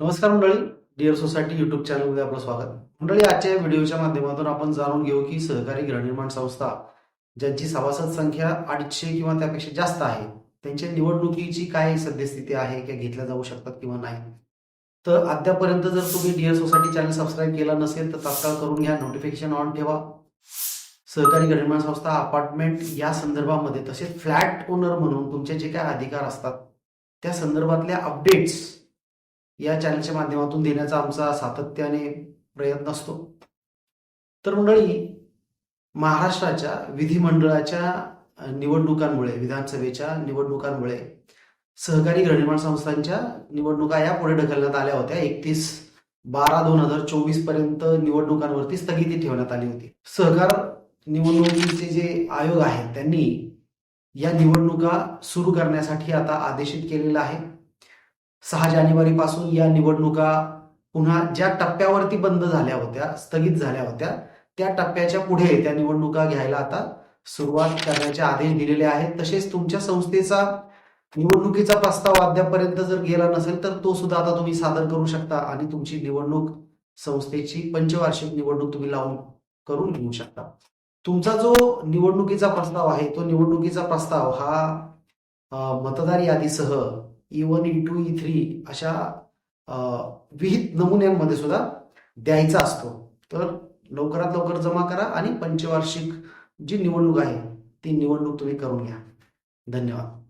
नमस्कार मंडळी dear society YouTube चॅनलमध्ये आपलं स्वागत. मंडळी आजच्या या व्हिडिओच्या माध्यमातून आपण जाणून घेऊ की सहकारी गृहनिर्माण संस्था ज्यांची सभासद संख्या अडीचशे किंवा त्यापेक्षा जास्त आहे त्यांच्या निवडणुकीची काय सद्यस्थिती आहे किंवा घेतल्या जाऊ शकतात किंवा नाही? तर अद्यापर्यंत जर तुम्ही डिअर सोसायटी चॅनल सबस्क्राईब केला नसेल तर तात्काळ करून घ्या नोटिफिकेशन ऑन ठेवा. सहकारी गृहनिर्माण संस्था अपार्टमेंट या संदर्भामध्ये तसेच फ्लॅट ओनर म्हणून तुमचे जे काय अधिकार असतात त्या संदर्भातल्या अपडेट्स या चॅनलच्या माध्यमातून देण्याचा आमचा सातत्याने प्रयत्न असतो. तर मंडळी महाराष्ट्राच्या विधिमंडळाच्या निवडणुकांमुळे विधानसभेच्या निवडणुकांमुळे सहकारी गृहनिर्माण संस्थांच्या निवडणुका या पुढे ढकलण्यात आल्या होत्या. एकतीस बारा दोन हजार चोवीसपर्यंत निवडणुकांवरती स्थगिती ठेवण्यात आली होती. सहकार निवडणुकीचे जे आयोग आहेत त्यांनी या निवडणुका सुरू करण्यासाठी आता आदेशित केलेलं आहे. सहा जानेवारीपासून या निवडणुका पुन्हा ज्या टप्प्यावरती बंद झाल्या होत्या स्थगित झाल्या होत्या त्या टप्प्याच्या पुढे त्या निवडणुका घ्यायला आता सुरुवात करण्याचे आदेश दिलेले आहेत. तसेच तुमच्या संस्थेचा निवडणुकीचा प्रस्ताव अद्यापर्यंत जर गेला नसेल तर तो सुद्धा आता तुम्ही सादर करू शकता आणि तुमची निवडणूक संस्थेची पंचवार्षिक निवडणूक तुम्ही लावून करून घेऊ शकता. तुमचा जो निवडणुकीचा प्रस्ताव आहे तो निवडणुकीचा प्रस्ताव हा मतदार यादीसह E one E two E three अशा विहित नमुन्यांमध्ये सुद्धा द्यायचा असतो. तर लवकरात लवकर जमा करा आणि पंचवार्षिक जी निवडणूक आहे ती निवडणूक तुम्ही करून घ्या. धन्यवाद.